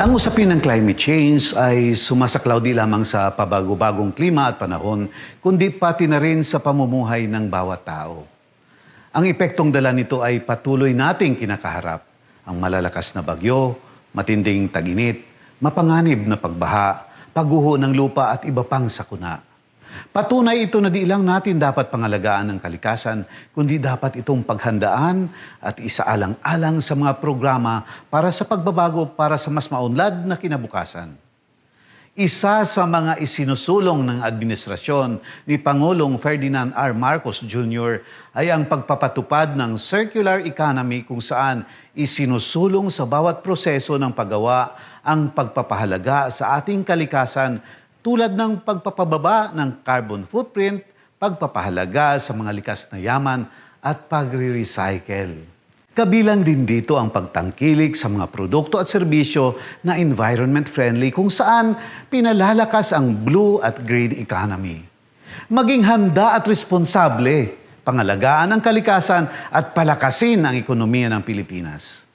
Ang usapin ng climate change ay sumasaklaw di lamang sa pabago-bagong klima at panahon, kundi pati na rin sa pamumuhay ng bawat tao. Ang epektong dala nito ay patuloy nating kinakaharap. Ang malalakas na bagyo, matinding taginit, mapanganib na pagbaha, pagguho ng lupa at iba pang sakuna. Patunay ito na di lang natin dapat pangalagaan ng kalikasan, kundi dapat itong paghandaan at isaalang-alang sa mga programa para sa pagbabago para sa mas maunlad na kinabukasan. Isa sa mga isinusulong ng administrasyon ni Pangulong Ferdinand R. Marcos Jr. ay ang pagpapatupad ng circular economy kung saan isinusulong sa bawat proseso ng paggawa ang pagpapahalaga sa ating kalikasan tulad ng pagpapababa ng carbon footprint, pagpapahalaga sa mga likas na yaman at pagre-recycle. Kabilang din dito ang pagtangkilik sa mga produkto at serbisyo na environment-friendly kung saan pinalalakas ang blue at green economy. Maging handa at responsable, pangalagaan ang kalikasan at palakasin ang ekonomiya ng Pilipinas.